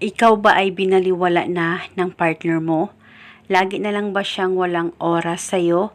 Ikaw ba ay binaliwala na ng partner mo? Lagi na lang ba siyang walang oras sa'yo?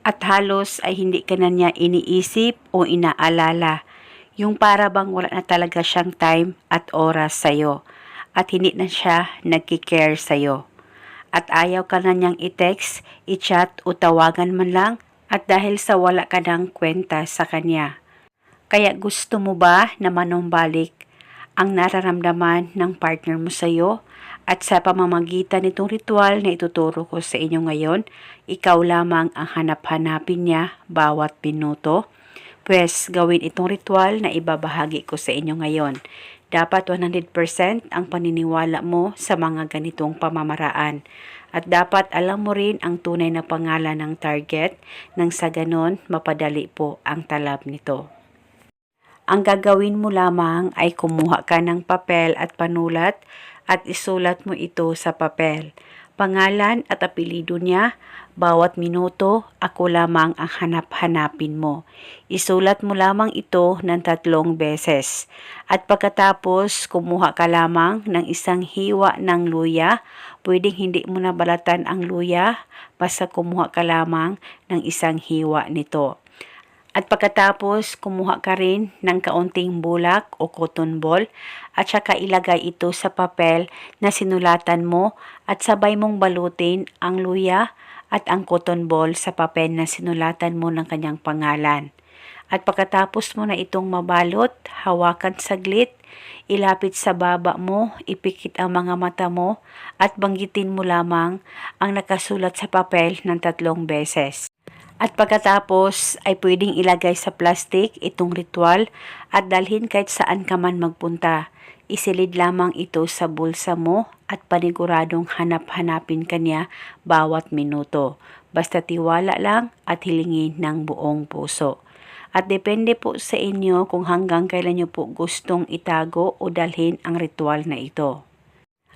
At halos ay hindi ka na niya iniisip o inaalala. Yung para bang wala na talaga siyang time at oras sa'yo. At hindi na siya nagkikare sa'yo. At ayaw ka na niyang i-text, i-chat o tawagan man lang at dahil sa wala ka ng kwenta sa kanya. Kaya gusto mo ba na manumbalik ang nararamdaman ng partner mo sa iyo at sa pamamagitan nitong ritual na ituturo ko sa inyo ngayon, ikaw lamang ang hanap-hanapin niya bawat minuto. Pwes gawin itong ritual na ibabahagi ko sa inyo ngayon. Dapat 100% ang paniniwala mo sa mga ganitong pamamaraan. At dapat alam mo rin ang tunay na pangalan ng target nang sa ganon mapadali po ang talab nito. Ang gagawin mo lamang ay kumuha ka ng papel at panulat at isulat mo ito sa papel. Pangalan at apelido niya, bawat minuto, ako lamang ang hanap-hanapin mo. Isulat mo lamang ito ng tatlong beses. At pagkatapos, kumuha ka lamang ng isang hiwa ng luya. Pwedeng hindi mo nabalatan ang luya, basta kumuha ka lamang ng isang hiwa nito. At pagkatapos, kumuha ka rin ng kaunting bulak o cotton ball at saka ilagay ito sa papel na sinulatan mo at sabay mong balutin ang luya at ang cotton ball sa papel na sinulatan mo ng kanyang pangalan. At pagkatapos mo na itong mabalot, hawakan saglit, ilapit sa baba mo, ipikit ang mga mata mo at banggitin mo lamang ang nakasulat sa papel ng tatlong beses. At pagkatapos ay pwedeng ilagay sa plastic itong ritual at dalhin kahit saan ka man magpunta. Isilid lamang ito sa bulsa mo at paniguradong hanap-hanapin kanya bawat minuto. Basta tiwala lang at hilingin ng buong puso. At depende po sa inyo kung hanggang kailan nyo po gustong itago o dalhin ang ritual na ito.